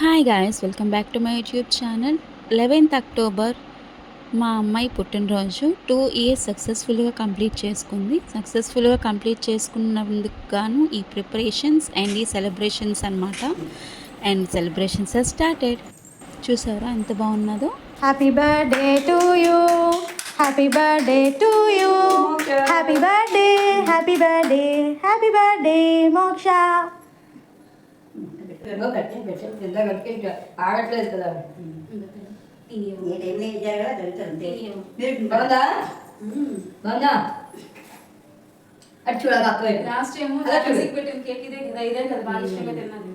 Hi guys welcome back to my YouTube channel eleventh October మా అమ్మాయి పుట్టినరోజు. Two years సక్సెస్ఫుల్గా కంప్లీట్ చేసుకుంది. సక్సెస్ఫుల్గా కంప్లీట్ చేసుకున్నందుకు గాను ఈ ప్రిపరేషన్స్ అండ్ ఈ సెలబ్రేషన్స్ అన్నమాట. అండ్ సెలబ్రేషన్స్ ఆర్ స్టార్టెడ్ చూసారా ఎంత బాగున్నదో? Happy birthday to you happy birthday to you happy birthday happy birthday happy birthday Moksha ఏదో కట్టి పెట్టి కింద కట్టి ఆగట్లేదు కదా. బాగుందా? బాగుందా? అటు చూడాలి అక్క లాస్ట్ టైం అలా చూడు. కేక్ పెట్టిన కేక్ ఇదే కదా ఇదే కదా బాగా ఇష్టంగా తిన్నది.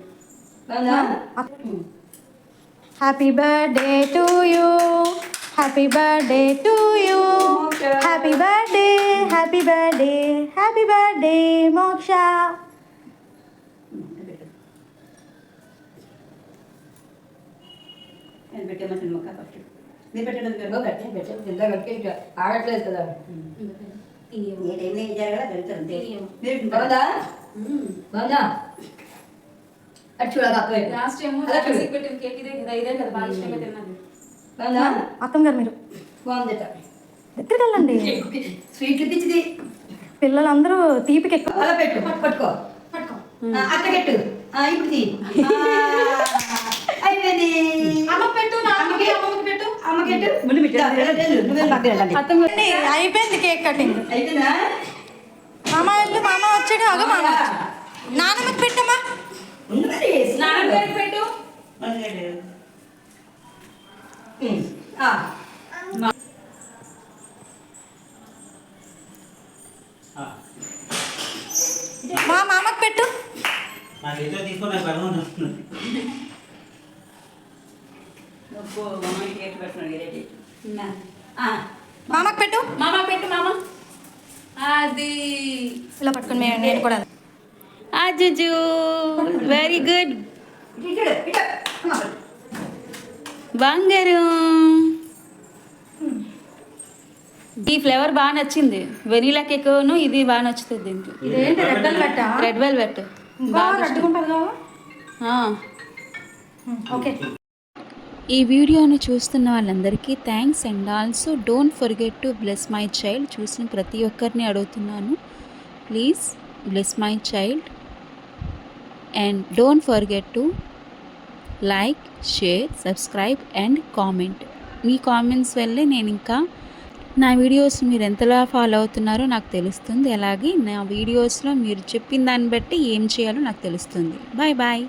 బాగుందా? Happy birthday to you happy birthday to you happy birthday happy birthday happy birthday Moksha ఏదో కట్టి పెట్టి కింద కట్టి ఆగట్లేదు కదా. బాగుందా? బాగుందా? Last time. కేక్ పెట్టిన కేక్ ఇదే కదా ఇదే కదా బాగా ఇష్టంగా తిన్నది బాగుందా? అత్తమ్మ గారు మీరు. బాగుంది దగ్గరికి వెళ్ళండి? స్వీట్లు పిచ్చిది పిల్లలందరూ తీపికి ఎక్కువ అలా పెట్టు పట్టుకో. పట్టుకో. ఆ, అట్ట పెట్టు. ఆ, ఇప్పుడు తీ. ఆ, అయిపోయింది అమ్మ పెట్టు నాన్నకి అమ్మకి పెట్టు అమ్మకెట్టు ముందు పెట్టు నువ్వే పక్కన వెళ్ళండి అండి, అయిపోయింది కేక్ కటింగ్. మామ వెళ్ళు మామ వచ్చాడు? అగ మామ. నాన్నమ్మకి పెట్టమ్మా. పెట్టు. మా మామకి పెట్టు. నాకు మామకి పెట్టు. మామ పెట్టు మామ. అది. ఇలా పట్టుకుని నేను కూడా అజుజు వెరీ గుడ్. బంగారు. ఈ ఫ్లేవర్ బాగా నచ్చింది. వెనీలా కేక్ను ఇది బాగా నచ్చుతుంది ఇదేంటి red velvet? Red velvet. Okay. ఈ వీడియోను చూస్తున్న వాళ్ళందరికీ thanks and also don't forget to bless my child చూసిన ప్రతి ఒక్కరిని అడుగుతున్నాను. Please bless my child and don't forget to like share subscribe and comment me comments వల్లే నేను ఇంకా నా వీడియోస్ మీరు ఎంతలా ఫాలో అవుతున్నారో నాకు తెలుస్తుంది. అలాగే నా వీడియోస్లో మీరు చెప్పిన దాన్ని బట్టి ఏం చేయాలో నాకు తెలుస్తుంది. Bye bye